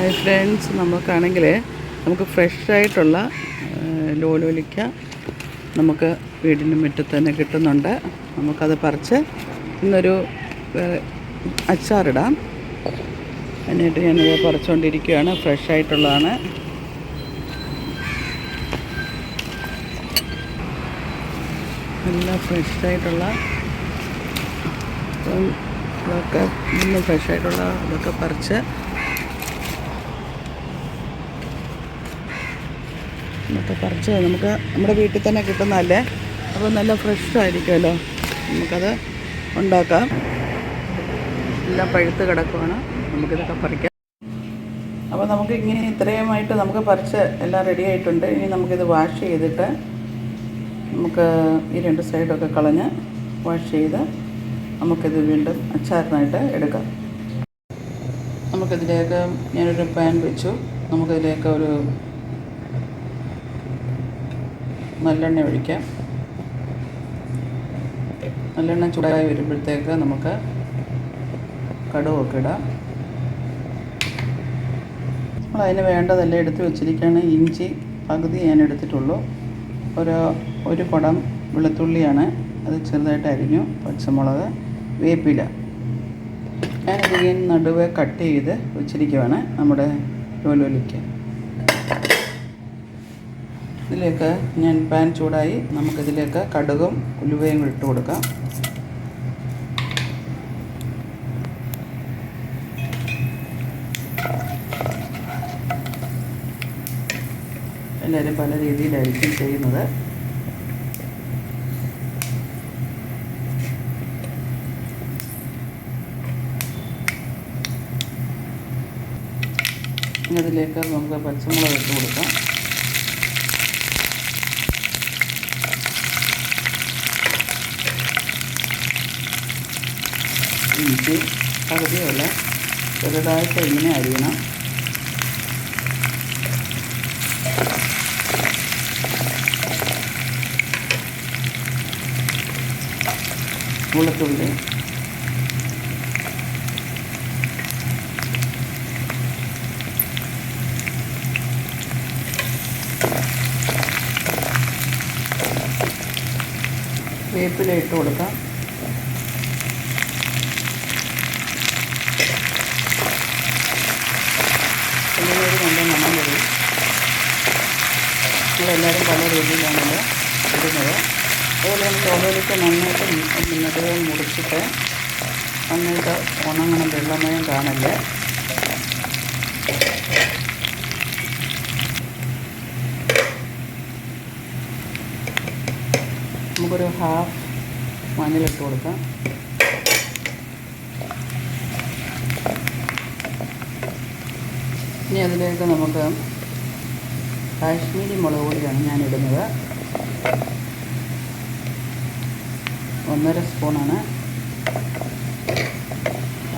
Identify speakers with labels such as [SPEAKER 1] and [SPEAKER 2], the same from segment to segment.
[SPEAKER 1] Hi friends നമുക്കാണെങ്കിൽ നമുക്ക് ഫ്രഷായിട്ടുള്ള ലോലോലിക്ക നമുക്ക് വീടിന് മുറ്റത്ത് തന്നെ കിട്ടുന്നുണ്ട്. നമുക്കത് പറിച്ച് ഇന്നൊരു അച്ചാറിടാം. അതിനായിട്ട് ഞാനിത് പറിച്ചുകൊണ്ടിരിക്കുകയാണ് ഫ്രഷായിട്ടുള്ളതാണ് നല്ല ഫ്രഷായിട്ടുള്ള ഇതൊക്കെ ഇന്ന് ഫ്രഷ് ആയിട്ടുള്ള ഇതൊക്കെ പറിച്ച് ഇതൊക്കെ പറിച്ച് നമുക്ക് നമ്മുടെ വീട്ടിൽ തന്നെ കിട്ടുന്നതല്ലേ? അപ്പോൾ നല്ല ഫ്രഷ് ആയിരിക്കുമല്ലോ. നമുക്കത് ഉണ്ടാക്കാം. എല്ലാം പഴുത്ത് കിടക്കുവാണ്. നമുക്കിതൊക്കെ പറിക്കാം. അപ്പോൾ നമുക്ക് ഇങ്ങനെ ഇത്രയുമായിട്ട് നമുക്ക് പറിച്ച് എല്ലാം റെഡി ആയിട്ടുണ്ട്. ഇനി നമുക്കിത് വാഷ് ചെയ്തിട്ട് നമുക്ക് ഈ രണ്ട് സൈഡൊക്കെ കളഞ്ഞ് വാഷ് ചെയ്ത് നമുക്കിത് വീണ്ടും അച്ചാറിനായിട്ട് എടുക്കാം. നമുക്കിതിലേക്ക് ഞാനൊരു പാൻ വെച്ചു. നമുക്കിതിലേക്ക് ഒരു നല്ലെണ്ണ ഒഴിക്കാം. നല്ലെണ്ണ ചൂടായി വരുമ്പോഴത്തേക്ക് നമുക്ക് കടുവൊക്കെ ഇടാം. നമ്മൾ അതിന് വേണ്ടതെല്ലാം എടുത്ത് വെച്ചിരിക്കുകയാണ്. ഇഞ്ചി പകുതി ഞാൻ എടുത്തിട്ടുള്ളൂ. ഒരു ഒരു കുടം വെളുത്തുള്ളിയാണ്. അത് ചെറുതായിട്ട് അരിഞ്ഞു. പച്ചമുളക് വേപ്പില. ഞാനിതിൽ നടുവേ കട്ട് ചെയ്ത് വെച്ചിരിക്കുവാണ് നമ്മുടെ ലോലോലിക്ക് ഇതിലേക്ക് ഞാൻ പാൻ ചൂടായി നമുക്കിതിലേക്ക് കടുകും ഉലുവയും ഇട്ട് കൊടുക്കാം. എല്ലാവരും പല രീതിയിലായിരിക്കും ചെയ്യുന്നത്. അതിലേക്ക് നമുക്ക് പച്ചമുളക് ഇട്ട് കൊടുക്കാം. ഇഞ്ചി പകുതിയുള്ള ചെറുതായിട്ട് ഇങ്ങനെ അരിയണം വെളുത്തുള്ളി വേപ്പില ഇട്ട് കൊടുക്കാം ഇങ്ങനെ ഒരു നല്ല മണം വരും നമ്മളെല്ലാവരും പല രീതിയിലാണല്ലോ ഇടുന്നത്. അതുപോലെ നമുക്ക് ചോളയിലേക്ക് നന്നായിട്ട് നടുവ് മുറിച്ചിട്ട് നന്നായിട്ട് ഉണങ്ങണം വെള്ളമയം കാണല്ലേ. നമുക്കൊരു ഹാഫ് മഞ്ഞളിട്ട് കൊടുക്കാം. ഇനി അതിലേക്ക് നമുക്ക് കാശ്മീരി മുളക് പൊടിയാണ് ഞാൻ ഇടുന്നത് ഒന്നര സ്പൂണാണ്.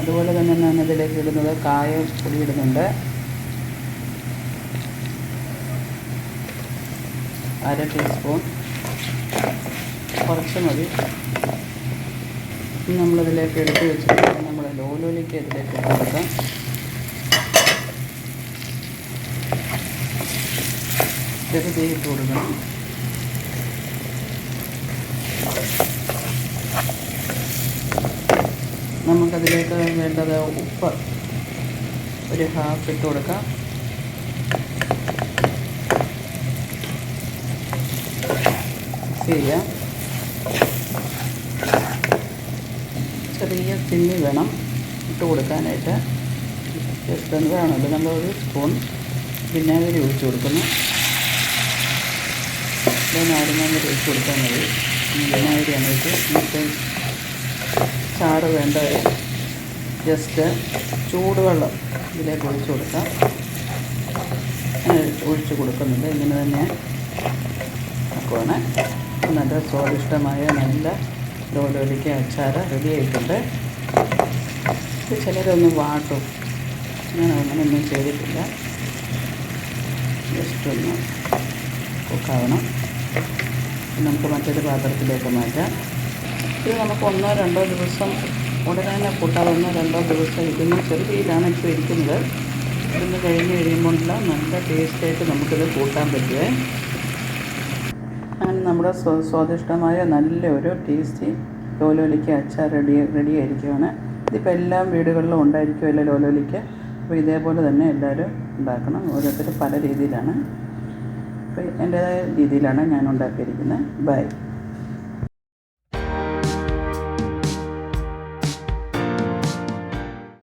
[SPEAKER 1] അതുപോലെ തന്നെ ഞാൻ ഇതിലേക്ക് ഇടുന്നത് കായ പൊടി ഇടുന്നുണ്ട്. അര ടീസ്പൂൺ കുറച്ച് മതി. നമ്മളിതിലേക്ക് എടുത്ത് വെച്ചിട്ട് നമ്മൾ ലോലോലിക്ക് ഇതിലേക്ക് ഇട്ട് കൊടുക്കാം വെറുതെ ഇട്ട് കൊടുക്കണം. നമുക്കതിലേക്ക് വേണ്ടത് ഉപ്പ് ഒരു ഹാഫ് ഇട്ട് കൊടുക്കാം. ചെയ്യാം. ചെറിയ തിന്നി വേണം ഇട്ട് കൊടുക്കാനായിട്ട്. ജസ്റ്റ് എന്താണല്ലോ നമ്മളൊരു സ്പൂൺ വിനാഗിരി ഒഴിച്ചു കൊടുക്കുന്നു. നാരങ്ങാങ്ങരി ഒഴിച്ച് കൊടുത്താൽ മതി. വിനാഗിരിയാണ് വെച്ച് ഇന്നത്തെ ചാറ് വേണ്ടവരെ ജസ്റ്റ് ചൂടുവെള്ളം ഇതിലേക്ക് ഒഴിച്ച് കൊടുക്കാം. ഒഴിച്ച് കൊടുക്കുന്നുണ്ട്. ഇങ്ങനെ തന്നെ ആക്കുവാണ്. നല്ല സ്വാദിഷ്ടമായ നല്ല ലോലോലിക്ക് അച്ചാർ റെഡി ആയിട്ടുണ്ട്. ഇത് ചിലരൊന്ന് വാട്ടും. ഞാൻ അങ്ങനെയൊന്നും ചെയ്തിട്ടില്ല. ജസ്റ്റ് ഒന്ന് കുക്കാവണം. നമുക്ക് മറ്റൊരു പാത്രത്തിലേക്ക് മാറ്റാം. ഇത് നമുക്ക് ഒന്നോ രണ്ടോ ദിവസം ഉടനെ കൂട്ടാതെ ഒന്നോ രണ്ടോ ദിവസം ഇരുന്ന് ചെറിയ രീതിയിലാണ് ഇപ്പോൾ ഇരിക്കുന്നത്. ഇരുന്ന് കഴിഞ്ഞ് കഴിയുമ്പോഴുള്ള നല്ല ടേസ്റ്റായിട്ട് നമുക്കിത് കൂട്ടാൻ പറ്റുമേ അങ്ങനെ നമ്മുടെ സ്വ- സ്വാദിഷ്ടമായ നല്ല ഒരു ടേസ്റ്റി ലോലോലിക്ക അച്ചാർ റെഡി റെഡി ആയിരിക്കുവാണ്. ഇതിപ്പോൾ എല്ലാം വീടുകളിലും ഉണ്ടായിരിക്കുമല്ലോ ലോലോലിക്ക. അപ്പോൾ ഇതേപോലെ തന്നെ എല്ലാവരും ഉണ്ടാക്കണം. ഓരോരുത്തർ പല രീതിയിലാണ്. അപ്പോൾ എന്റേതായ രീതിയിലാണ് ഞാൻ ഉണ്ടാക്കിയിരിക്കുന്നത്. ബൈ.